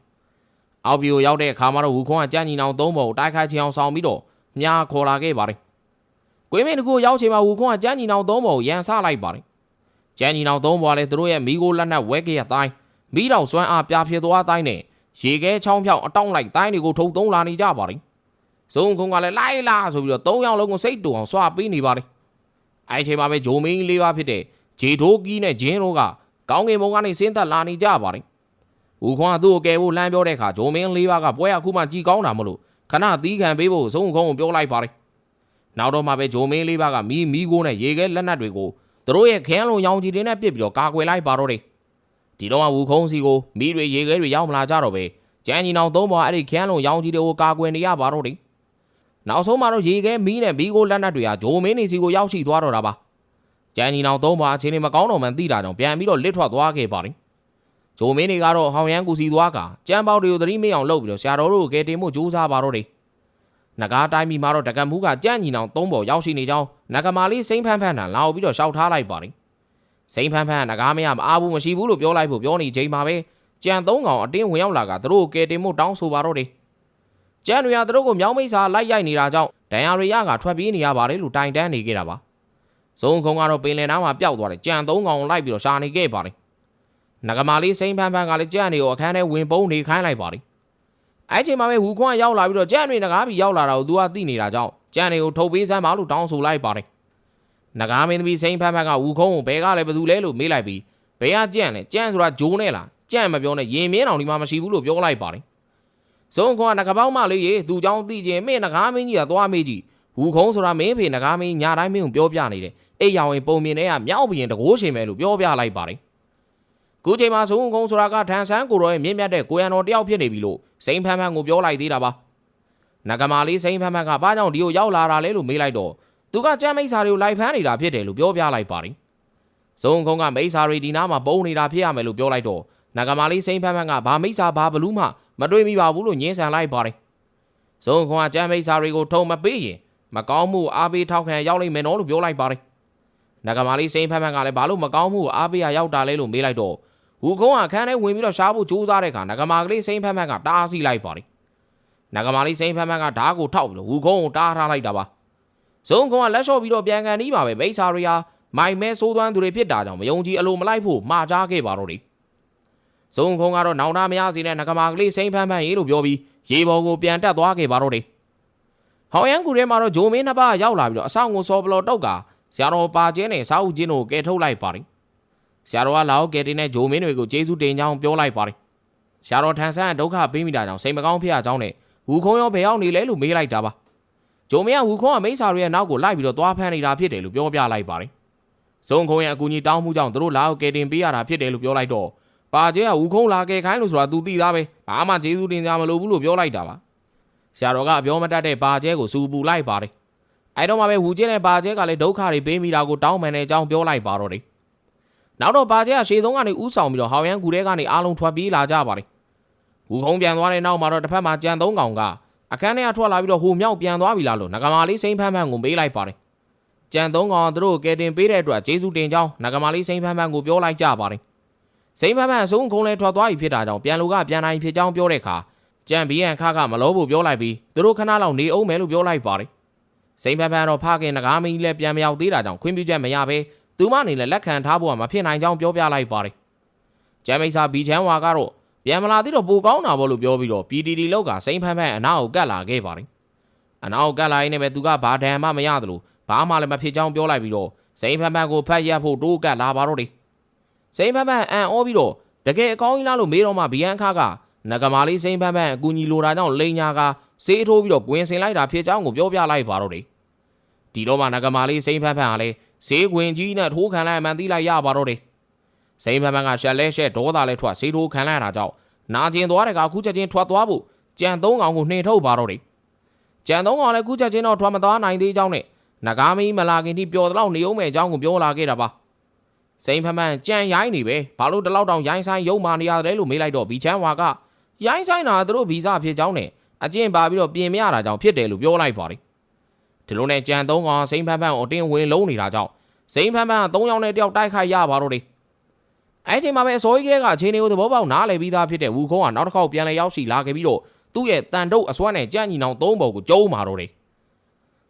အောက်ပြည်ကိုရောက်တဲ့အခါမှာတော့ဝူခွန်ကကြမ်းညီနောင်သုံးဘော်ကိုတိုက်ခိုက်ချင်အောင်ဆောင်ပြီးတော့မြားခေါ်လာခဲ့ပါတယ်ကွေးမင်းတကူရောက်ချိန်မှာဝူခွန်ကကြမ်းညီနောင်သုံးဘော်ကိုရန်ဆလိုက်ပါတယ်ကျန်းညီနောင်သုံးဘွားလဲသူတို့ရဲ့မိကိုလက်နက်ဝဲကြရတိုင်း မိတော်စွမ်းအားပြဖြစ်သွားတိုင်းနဲ့ရေခဲချောင်းဖြောင်းအတောင့်လိုက်တိုင်းတွေကိုထုံသုံးလာနေကြပါတယ်။စုံခုံကလည်းလိုက်လာဆိုပြီးတော့၃ယောက်လုံးကိုစိတ်တူအောင်ဆွပေးနေပါတယ်။အဲဒီချိန်မှာပဲဂျိုမင်းလေးပါဖြစ်တဲ့ဂျေထိုးကီးနဲ့ဂျင်းတို့ကကောင်းကင်ဘုံကနေဆင်းသက်လာနေကြပါတယ်။ဦးခွန်ကသူ့ကိုကယ်ဖို့လမ်းပြောတဲ့အခါဂျိုမင်းလေးပါကပွဲအခုမှကြည်ကောင်းတာမလို့ခဏသီးခံပေးဖို့စုံခုံကိုပြောလိုက်ပါတယ်။နောက်တော့မှပဲဂျိုမင်းလေးပါကမီးမီးကိုနဲ့ရေခဲလက်နက်တွေကိုသူတို့ရဲ့ခင်းလုံးရောင်ကြီးတွေနဲ့ပစ်ပြီးတော့ကာကွယ်လိုက်ပါတော့တယ် ဒီတော့ဝူခုံးစီကိုမိတွေရေခဲတွေရောက်မလာကြတော့ပဲကျန်းကြီးနောင်သုံးပေါ်အဲ့ဒီခင်းလုံးရောင်ကြီးတွေကိုကာကွယ်နေရပါတော့တယ်နောက်ဆုံးမှာတော့ရေခဲမီးနဲ့ဘီကိုလက်နက်တွေဟာဂျိုမင်းနေစီကိုရောက်ရှိသွားတော့တာပါကျန်းကြီးနောင်သုံးပေါ်အချိန်လေးမကောင်းတော့မှန်သိတာကြောင့်ပြန်ပြီးတော့လစ်ထွက်သွားခဲ့ပါတယ်ဂျိုမင်းတွေကတော့ဟောင်ရန်ကူစီသွားကကြမ်းပေါက်တွေကိုသတိမေ့အောင်လုပ်ပြီးတော့ဆရာတော်တို့ကိုကယ်တင်မှုကြိုးစားပါတော့တယ်နဂါတိုင်းမီမှာတော့တကံမှုကကြန့်ညီနောင်သုံးပေါ်ရောက်ရှိနေကြောင်းနဂမာလေးစိမ့်ဖန်းဖန်းတန်လာပြီးတော့ရှောက်ထားလိုက်ပါတယ် စိမ့်ဖန်းဖန်းကနဂါမရမအားဘူးမရှိဘူးလို့ပြောလိုက်ဖို့ပြောနေချိန်မှာပဲကြံသုံးကောင်အတင်းဝင်ရောက်လာကသူတို့ကိုကယ်တင်မှုတောင်းဆိုပါတော့တယ်ကြံတွေကသူတို့ကိုမြောင်းမိတ်စာလိုက်ရိုက်နေတာကြောင့်ဒဏ်ရာတွေရကထွက်ပြေးနေရပါတယ်လို့တိုင်တန်းနေခဲ့တာပါဇုံခုံကတော့ပင်လယ်နားမှာပျောက်သွားတယ်ကြံသုံးကောင်လိုက်ပြီးတော့ရှာနေခဲ့ပါတယ်နဂမာလေးစိမ့်ဖန်းဖန်းကလည်းကြံတွေကိုအခန်းထဲဝင်ပုံးနေခိုင်းလိုက်ပါတယ်အဲ့ချိန်မှာပဲဝူခွန်းရောက်လာပြီးတော့ကြံတွေငကားပြီးရောက်လာတာကိုသူကသိနေတာကြောင့်ကြံတွေကိုထုတ်ပေးစမ်းပါလို့တောင်းဆိုလိုက်ပါတယ်။ ငကားမင်းသမီးစိန်ဖန်းဖန်းကဝူခုံးကိုဘဲကလည်းဘယ်သူလဲလို့မေးလိုက်ပြီးဘဲကကြံလဲကြံဆိုတာဂျိုးနဲ့လားကြံမပြောနဲ့ရင်မင်းအောင်ဒီမှာမရှိဘူးလို့ပြောလိုက်ပါတယ်။စုံခွန်ကငကားပေါင်းမလေးရေသူเจ้าသိချင်းမင်းငကားမင်းကြီးကသွားမေးကြည့်ဝူခုံးဆိုတာမင်းဖေငကားမင်းညာတိုင်းမင်းကိုပြောပြနေတယ်။အိတ်ရောင်ရင်ပုံမြင်တဲ့ကမြောက်ဘရင်တကိုးရှင်ပဲလို့ပြောပြလိုက်ပါတယ်။ခုချိန်မှာစုံကုန်းဆိုတာကထန်ဆန်းကိုရောရဲ့မြင့်မြတ်တဲ့ကိုရန်တော်တယောက်ဖြစ်နေပြီလို့စိန်ဖန်းဖန်းကိုပြောလိုက်သေးတာပါနဂမာလေးစိန်ဖန်းဖန်းကဘာကြောင့်ဒီကိုရောက်လာတာလဲလို့မေးလိုက်တော့ သူကကြမ်းမိတ်စာတွေကိုလိုက်ဖမ်းနေတာဖြစ်တယ်လို့ပြောပြလိုက်ပါတယ်ဇုံကုန်းကမိတ်စာတွေဒီနားမှာပုံနေတာဖြစ်ရမယ်လို့ပြောလိုက်တော့နဂမာလေးစိန်ဖန်းဖန်းကဘာမိတ်စာဘာဘလူးမှမတွေ့မိပါဘူးလို့ညင်းဆန်လိုက်ပါတယ်ဇုံကုန်းကကြမ်းမိတ်စာတွေကိုထုံမပေးရင်မကောင်းမှုအားပေးထောက်ခံရောက်လိမ့်မယ်နော်လို့ပြောလိုက်ပါတယ်နဂမာလေးစိန်ဖန်းဖန်းကလည်းဘာလို့မကောင်းမှုအားပေးရရောက်တာလဲလို့မေးလိုက်တော့ဟူခုံးကခန်းထဲဝင်ပြီးတော့ရှားဖို့ကြိုးစားတဲ့အခါနဂမာကလေးစိမ့်ဖက်ဖက်ကတားဆီးလိုက်ပါတယ်နဂမာလေးစိမ့်ဖက်ဖက်ကဓားကိုထောက်ပြီးတော့ဟူခုံးကိုတားထားလိုက်တာပါ ဇုံခုံးကလက်လျှော့ပြီးတော့ပြန်ကန်နီးပါပဲမိတ်ဆာရီယာမိုင်မဲဆိုးသွမ်းသူတွေဖြစ်တာကြောင့်မယုံကြည်အလိုမလိုက်ဖို့မှာကြားခဲ့ပါတော့တယ်ဇုံခုံးကတော့နောင်တမရစီနဲ့နဂမာကလေးစိမ့်ဖက်ဖက်ရေးလို့ပြောပြီးရေပေါ်ကိုပြန်တက်သွားခဲ့ပါတော့တယ်ဟောင်ယန်ကူထဲမှာတော့ဂျိုမင်းနှစ်ပါးရောက်လာပြီးတော့အဆောင်ကိုစော်ဘလော်တောက်ကဆရာတော်ပါကျင်းနဲ့စာအုပ်ကျင်းတို့ကဲထုတ်လိုက်ပါတယ်ဆရာတော်ကလာဟုတ်ကယ်တင်တဲ့ဂျိုမင်းတွေကိုကျေးဇူးတင်ကြောင်းပြောလိုက်ပါတယ်ဆရာတော်ထန်ဆန်းကဒုက္ခပေးမိတာကြောင့်စိတ်မကောင်းဖြစ်ရကြောင်းနဲ့ဝူခုံးရောဘယ်ရောက်နေလဲလို့မေးလိုက်တာပါ ဂျိုမင်းကဝူခုံးကမိစ္ဆာတွေရဲ့နောက်ကိုလိုက်ပြီးတော့သွားဖမ်းနေတာဖြစ်တယ်လို့ပြောပြလိုက်ပါတယ်ဇုံခုံးရဲ့အကူကြီးတောင်းမှုကြောင့်သူတို့လာဟုတ်ကယ်တင်ပေးရတာဖြစ်တယ်လို့ပြောလိုက်တော့ပါကျဲကဝူခုံးလာကယ်ခိုင်းလို့ဆိုတာ तू သိသားပဲဘာမှကျေးဇူးတင်ကြမလို့ဘူးလို့ပြောလိုက်တာပါဆရာတော်ကပြောမတတ်တဲ့ပါကျဲကိုစူပူလိုက်ပါတယ်အဲတော့မှပဲဝူကျင်းနဲ့ပါကျဲကလည်းဒုက္ခတွေပေးမိတာကိုတောင်းပန်တဲ့အကြောင်းပြောလိုက်ပါတော့တယ်နောက်တော့ပါကျဲကရှေ့ဆုံးကနေဥဆောင်ပြီးတော့ဟောင်ရန်ကူထဲကနေအားလုံးထွက်ပြေးလာကြပါတယ်။ဝူခုံးပြန်သွားတဲ့နောက်မှာတော့တစ်ဖက်မှာကြံသုံးကောင်က အခန်းထဲကထွက်လာပြီးတော့ဟိုမြောက်ပြန်သွားပြီလားလို့ငကမာလေးစိမ့်ဖန်းဖန်းကိုမေးလိုက်ပါတယ်။ကြံသုံးကောင်သူတို့ကယ်တင်ပေးတဲ့အတွက်ကျေးဇူးတင်ကြောင်းငကမာလေးစိမ့်ဖန်းဖန်းကိုပြောလိုက်ကြပါတယ်။စိန်ဖန်ဖန်အဆုံးခုံလဲထွက်သွားပြီဖြစ်တာကြောင့်ပြန်လူကပြန်နိုင်ဖြစ်ကြောင်းပြောတဲ့အခါကြံဘီယန်ခါကမလို့ဖို့ပြောလိုက်ပြီးသူတို့ခဏလောက်နေအောင်မယ်လို့ပြောလိုက်ပါတယ်စိန်ဖန်ဖန်တော့ဖခင်ငကားမင်းကြီးလည်းပြန်မရောက်သေးတာကြောင့်ခွင့်ပြုချက်မရဘဲသူမအနေနဲ့လက်ခံထားဖို့ကမဖြစ်နိုင်ကြောင်းပြောပြလိုက်ပါတယ်ကျမ်းမိတ်စာဘီချန်ဝါကတော့ ပြန်မလာသေးတော့ပိုကောင်းတာပေါ့လို့ပြောပြီးတော့ PDD လောက်ကစိန်ဖန်ဖန်အနာကိုကတ်လာခဲ့ပါတယ်အနာကိုကတ်လာရင်းနဲ့ပဲသူကဘာဒဏ်မှမရသလိုဘာမှလည်းမဖြစ်ကြောင်းပြောလိုက်ပြီးတော့စိန်ဖန်ဖန်ကိုဖတ်ရက်ဖို့တိုးကတ်လာပါတော့တယ်စိန်ဖန်ဖန်အန်အောပြီးတော့တကယ်အကောင်းကြီးလားလို့မေးတော့မှဘီယန်ခါကနဂမာလေးစိန်ဖန်ဖန်အကူညီလိုတာကြောင့်လိန်ညာကစေးထိုးပြီးတော့ကွင်းစင်လိုက်တာဖြစ်ကြောင်းကိုပြောပြလိုက်ပါတော့တယ်ဒီတော့မှနဂမာလေးစိန်ဖန်ဖန်ကလည်းဈေးခွင်ကြီးနဲ့ထိုးခံလိုက်မှန်သိလိုက်ရပါတော့တယ် စိန်ဖန်ဖန်ကရှက်လဲရှက်ဒေါသလဲထွက်ဈေးထိုးခံလိုက်တာကြောင့်နာကျင်သွားတဲ့ကအခုချက်ချင်းထွက်သွားဖို့ကြံသုံးကောင်ကိုနှင်ထုတ်ပါတော့တယ်ကြံသုံးကောင်လည်းအခုချက်ချင်းတော့ထွက်မသွားနိုင်သေးကြောင်းနဲ့နဂါမီမလာခင်ထိပျော်တော့နေအောင်မဲ့အကြောင်းကိုပြောလာခဲ့တာပါစိန်ဖန်ဖန်ကြံရိုင်းနေပဲဘာလို့တလောက်တောင်ရိုင်းဆိုင်ရုံမာနေရတယ်လို့မေးလိုက်တော့ဘီချမ်းဝါကရိုင်းဆိုင်တာသူတို့ဗီဇဖြစ်ကြောင်းနဲ့အကျင့်ပါပြီးတော့ပြင်မရတာကြောင့်ဖြစ်တယ်လို့ပြောလိုက်ပါတယ်ဒီလိုနဲ့ကြံသုံးကောင်စိန်ဖန်ဖန်ကိုအတင်းဝင်လုံးနေတာကြောင့်စိန်ဖန်ဖန်က၃ယောက်နဲ့တယောက်တိုက်ခိုက်ရပါတော့တယ် အဲ့ချိန်မှာပဲအစိုးရကလေးကအချိန်တွေကိုသဘောပေါက်နားလည်ပြီးသားဖြစ်တဲ့ဝူခုံးကနောက်တစ်ခေါက်ပြန်လဲရောက်စီလာခဲ့ပြီးတော့သူ့ရဲ့တန်တုပ်အစွမ်းနဲ့ကြံ့ညီနောင်၃ဘုံကိုကျုံးမာတော့တယ်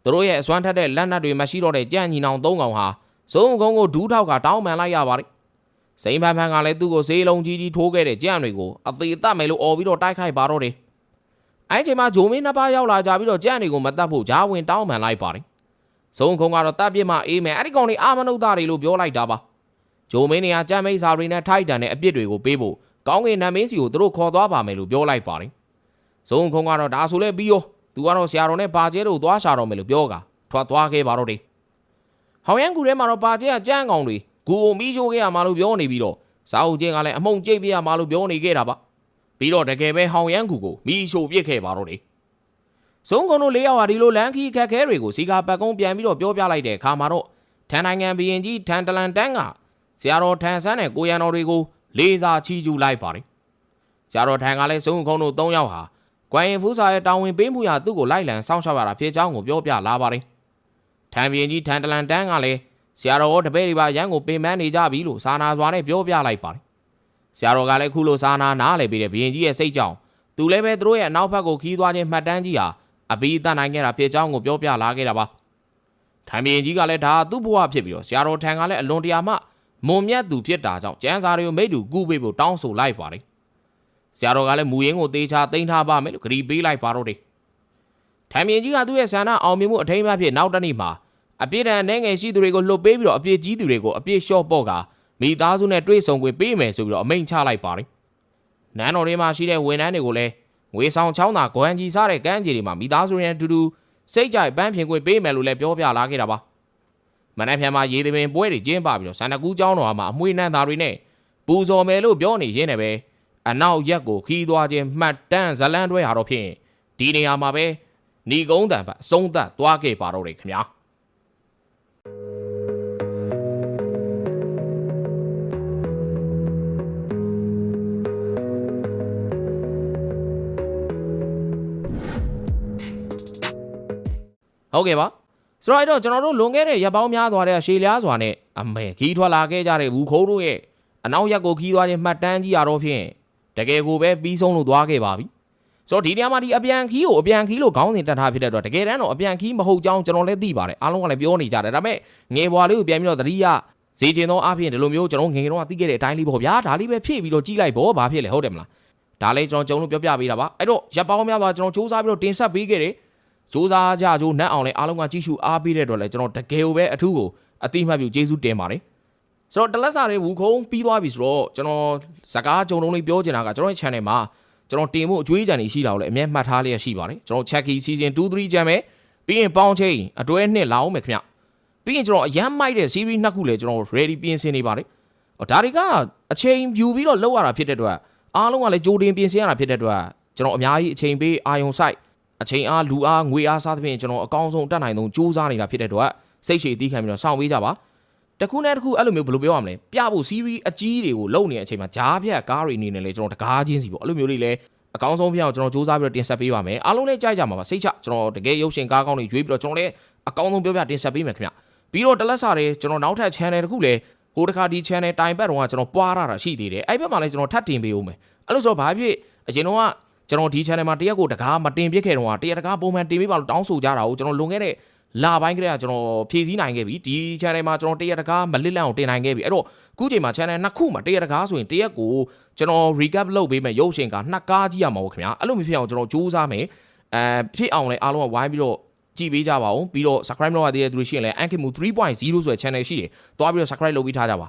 သူတို့ရဲ့အစွမ်းထက်တဲ့လက်နက်တွေမရှိတော့တဲ့ကြံ့ညီနောင်၃ကောင်ဟာဇုံကုန်းကိုဒူးထောက်ကတောင်းပန်လိုက်ရပါတယ်စိန်ဖန်ဖန်ကလည်းသူ့ကိုဈေးလုံးကြီးကြီးထိုးခဲ့တဲ့ကြံ့တွေကိုအသေးတတ်မယ်လို့អော်ပြီးတော့တိုက်ခိုက်ပါတော့တယ်အဲ့ချိန်မှာဂျိုမင်းနှစ်ပါးရောက်လာကြပြီးတော့ကြံ့တွေကိုမတတ်ဖို့ဂျားဝင်တောင်းပန်လိုက်ပါတယ်ဇုံကုန်းကတော့တပ်ပြစ်မှအေးမယ်အဲ့ဒီကောင်တွေအာမနုဿတွေလို့ပြောလိုက်တာပါ ဂျိုမင်းနေကကြံ့မိတ်စာတွေနဲ့ထိုက်တန်တဲ့အပြစ်တွေကိုပေးဖို့ကောင်းကင်နတ်မင်းစီကိုသူတို့ခေါ်သွားပါမယ်လို့ပြောလိုက်ပါတယ်ဇုံကုန်းကတော့ဒါဆိုလဲပြီးရောသူကတော့ဆရာတော်နဲ့ပါကျဲတို့သွားရှာတော့မယ်လို့ပြောကထွက်သွားခဲ့ပါတော့တယ်ဟောင်ရန်ကူထဲမှာတော့ပါကျဲကကြမ်းကောင်တွေဂူအုံမီးရှိုးခဲ့ရမှာလို့ပြောနေပြီးတော့စာအုပ်ချင်းကလည်းအမုံကျိတ်ပြရမှာလို့ပြောနေခဲ့တာပါပြီးတော့တကယ်ပဲဟောင်ရန်ကူကိုမီးရှို့ပစ်ခဲ့ပါတော့တယ်ဇုံကုန်းတို့လေးယောက်ဟာဒီလိုလန်ခီခက်ခဲတွေကိုစီကာပတ်ကုန်းပြန်ပြီးတော့ပြောပြလိုက်တဲ့အခါမှာတော့ထန်နိုင်ငံဘီရင်ကြီးထန်တလန်တန်းက ဆရာတော်ထန်ဆန်းနဲ့ကိုရန်တော်တွေကိုလေးစားချီးကျူးလိုက်ပါတယ်ဆရာတော်ထန်ကလည်းဇုံကုန်းတို့၃ယောက်ဟာကွမ်ရင်ဖူးစာရဲ့တာဝန်ပေးမှုရာသူ့ကိုလိုက်လံစောင့်ရှောက်ရတာဖြစ်ကြောင်းကိုပြောပြလာပါတယ်ထန်ဘီရင်ကြီးထန်တလန်တန်းကလည်းဆရာတော်တပည့်တွေပါရန်ကိုပင်ပန်းနေကြပြီလို့စာနာစွာနဲ့ပြောပြလိုက်ပါတယ်ဆရာတော်ကလည်းခုလိုစာနာနားလည်ပြီးတဲ့ဘီရင်ကြီးရဲ့စိတ်ကြောင့်သူလည်းပဲသူတို့ရဲ့အနောက်ဘက်ကိုခီးသွားခြင်းမှတ်တမ်းကြီးဟာအပီးတတ်နိုင်ခဲ့တာဖြစ်ကြောင်းကိုပြောပြလာခဲ့တာပါထံဘီရင်ကြီးကလည်းဒါသူ့ဘဝဖြစ်ပြီးတော့ဆရာတော်ထံကလည်းအလွန်တရာမှ မုံမြတ်သူဖြစ်တာကြောင့်ကျန်းစာတွေကိုမိတူကူပေးဖို့တောင်းဆိုလိုက်ပါတယ်ဆရာတော်ကလည်းမူရင်းကိုတေချာသိမ်းထားပါမယ်လို့ဂရီပေးလိုက်ပါတော့တယ်ထံဘီရင်ကြီးကသူ့ရဲ့ဆန္ဒအောင်မြင်မှုအထိမ်းအမှတ်ဖြစ်နောက်တစ်နေ့မှာအပြစ်ဒဏ်အနေငယ်ရှိသူတွေကိုလှုပ်ပေးပြီးတော့အပြစ်ကြီးသူတွေကိုအပြစ်လျှော့ပေါ့ကမိသားစုနဲ့တွေ့ဆုံခွင့်ပေးမယ်ဆိုပြီးတော့အမိန့်ချလိုက်ပါတယ်နန်းတော်ထဲမှာရှိတဲ့ဝန်ထမ်းတွေကိုလည်းငွေဆောင်ချောင်းသာဂွမ်ကြီးစားတဲ့ကမ်းခြေတွေမှာမိသားစုတွေနဲ့အတူတူစိတ်ကြိုက်ပန်းဖြင်ခွင့်ပေးမယ်လို့လည်းပြောပြလာခဲ့တာပါ မနက်ဖြန်မှာရေသမင်ပွဲတွေကျင်းပပြီးတော့ဆန္ဒကူးကျောင်းတော်မှာအမွှေနှံသားတွေနဲ့ပူဇော်မယ်လို့ပြောနေရင်းနဲ့ပဲအနောက်ရက်ကိုခီးသွားခြင်းမှတ်တမ်းဇလန်းတွဲဟာတော့ဖြင့်ဒီနေရာမှာပဲဏီကုန်းတန်ပါအဆုံးသတ်သွားခဲ့ပါတော့တယ်ခင်ဗျာဟုတ်ကဲ့ပါ ဆိုတော့အဲ့တော့ကျွန်တော်တို့လွန်ခဲ့တဲ့ရက်ပေါင်းများစွာတဲ့ရှေလျားစွာနဲ့အမေခီးထွက်လာခဲ့ကြတဲ့ဝူခိုးတို့ရဲ့အနောက်ရက်ကိုခီးသွားခြင်းမှတ်တမ်းကြီးရတော့ဖြင့်တကယ်ကိုပဲပြီးဆုံးလို့သွားခဲ့ပါပြီဆိုတော့ဒီနေရာမှာဒီအပြန်ခီးကိုအပြန်ခီးလို့ခေါင်းစဉ်တက်ထားဖြစ်တဲ့အတွက်တကယ်တမ်းတော့အပြန်ခီးမဟုတ်ကြောင်းကျွန်တော်လည်းသိပါတယ်အားလုံးကလည်းပြောနေကြတယ်ဒါပေမဲ့ငယ်ဘွားလေးကိုပြန်ပြီးတော့သတိရဈေးကျင်သောအဖြစ်ဒီလိုမျိုးကျွန်တော်ငယ်ငယ်တော့သိခဲ့တဲ့အတိုင်းလေးပေါ့ဗျာဒါလေးပဲဖြည့်ပြီးတော့ကြီးလိုက်ပေါ့ဘာဖြစ်လဲဟုတ်တယ်မလားဒါလေးကျွန်တော်ကျုံလို့ပြောပြပေးတာပါအဲ့တော့ရက်ပေါင်းများစွာကျွန်တော်စူးစမ်းပြီးတော့တင်ဆက်ပေးခဲ့တယ် စူးစားကြကြိုးနတ်အောင်လဲအားလုံးကကြည့်ရှုအားပေးတဲ့အတွက်လဲကျွန်တော်တကယ်ကိုပဲအထူးကိုအတိအမှတ်ပြုကျေးဇူးတင်ပါတယ်ဆိုတော့တလက်စာတွေဝူခုံပြီးသွားပြီဆိုတော့ကျွန်တော်ဇကားကြုံလုံးလေးပြောချင်တာကကျွန်တော်ရဲ့ channel မှာကျွန်တော်တင်ဖို့အကျွေးကြံနေရှိတာကိုလည်းအမြဲမှတ်ထားလျက်ရှိပါတယ်ကျွန်တော် Chucky season 2 3ကြံမယ်ပြီးရင်ပေါင်းချိန်အတွဲနှစ်လောက်မယ်ခင်ဗျပြီးရင်ကျွန်တော်အရန်မိုက်တဲ့ series နှစ်ခုလည်းကျွန်တော် ready ပြင်ဆင်နေပါတယ်ဟောဒါတွေကအချိန်ယူပြီးတော့လောက်ရတာဖြစ်တဲ့အတွက်အားလုံးကလည်းကြိုတင်ပြင်ဆင်ရတာဖြစ်တဲ့အတွက်ကျွန်တော်အများကြီးအချိန်ပေးအာယုံဆိုင် အချိန်အားလူအားငွေအားစားသဖြင့်ကျွန်တော်အကောင်းဆုံးတတ်နိုင်ဆုံးစူးစမ်းနေတာဖြစ်တဲ့အတွက်စိတ်ရှည်သီးခံပြီးတော့စောင့်ပေးကြပါတခုနဲ့တခုအဲ့လိုမျိုးဘယ်လိုပြောရမလဲပြဖို့ series အကြီးတွေကိုလုံနေတဲ့အချိန်မှာဂျားဖြတ်ကားတွေအနေနဲ့လေကျွန်တော်တကားချင်းစီပေါ့အဲ့လိုမျိုးလေးလေအကောင်းဆုံးဖြစ်အောင်ကျွန်တော်စူးစမ်းပြီးတော့တင်ဆက်ပေးပါမယ်အားလုံးလည်းကြိုက်ကြမှာပါစိတ်ချကျွန်တော်တကယ်ရုပ်ရှင်ကားကောင်းတွေရွေးပြီးတော့ကျွန်တော်လည်းအကောင်းဆုံးပြောပြတင်ဆက်ပေးမယ်ခင်ဗျပြီးတော့တလက်စာတွေကျွန်တော်နောက်ထပ် channel တခုလည်းဟိုတခါဒီ channel တိုင်ပတ်တော့ကကျွန်တော်ပွားရတာရှိသေးတယ်အဲ့ဘက်မှာလည်းကျွန်တော်ထပ်တင်ပေးဦးမယ်အဲ့လိုဆိုတော့ဘာဖြစ်အရင်တော့က ကျွန်တော်ဒီ channel မှာတရက်ကိုတကားမတင်ပြစ်ခဲ့တော့ကတရက်တကားပုံမှန်တင်ပေးပါလို့တောင်းဆိုကြတာကိုကျွန်တော်လွန်ခဲ့တဲ့လာပိုင်းကလေးကကျွန်တော်ဖြည့်ဆည်းနိုင်ခဲ့ပြီဒီ channel မှာကျွန်တော်တရက်တကားမလစ်လန့်အောင်တင်နိုင်ခဲ့ပြီအဲ့တော့အခုချိန်မှာ channel နှစ်ခုမှာတရက်တကားဆိုရင်တရက်ကိုကျွန်တော် recap လုပ်ပေးမယ်ရုပ်ရှင်ကနှစ်ကားကြည့်ရမှာဟုတ်ခင်ဗျာအဲ့လိုမျိုးဖြစ်အောင်ကျွန်တော်စူးစမ်းမယ်အဲဖြစ်အောင်လည်းအားလုံးကဝိုင်းပြီးတော့ကြည့်ပေးကြပါဦးပြီးတော့ subscribe လုပ်ရသေးတဲ့သူတွေရှိရင်လည်း Ankimu 3.0ဆိုတဲ့ channel ရှိတယ်တွားပြီးတော့ subscribe လုပ်ပြီးထားကြပါ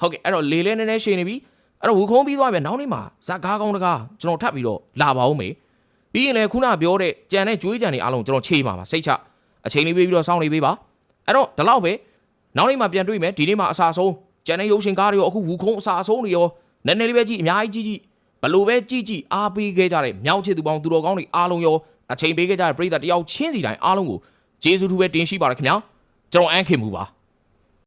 ဟုတ်ကဲ့အဲ့တော့လေလဲနည်းနည်းရှည်နေပြီ အဲ့တော့ဝူခုံးပြီးသွားပြီနောက်နေ့မှာဇာကားကောင်းတကားကျွန်တော်ထပ်ပြီးတော့လာပါဦးမေပြီးရင်လည်းခုနပြောတဲ့ကြံတဲ့ကြွေးကြံတွေအားလုံးကျွန်တော်ချိန်ပါပါစိတ်ချအချိန်လေးပေးပြီးတော့စောင့်နေပေးပါအဲ့တော့ဒီလောက်ပဲနောက်နေ့မှာပြန်တွေ့မယ်ဒီနေ့မှာအစာဆုံးကြံတဲ့ရုပ်ရှင်ကားတွေရောအခုဝူခုံးအစာဆုံးတွေရောနည်းနည်းလေးပဲကြည့်အများကြီးကြည့်ကြည့်ဘလို့ပဲကြည့်ကြည့်အားပေးခဲ့ကြတဲ့မြောက်ချစ်သူပေါင်းသူတော်ကောင်းတွေအားလုံးရောအချိန်ပေးခဲ့ကြတဲ့ပရိသတ်တယောက်ချင်းစီတိုင်းအားလုံးကိုကျေးဇူးတူပဲတင်ရှိပါရခင်ဗျာကျွန်တော်အန်ခင်မူပါ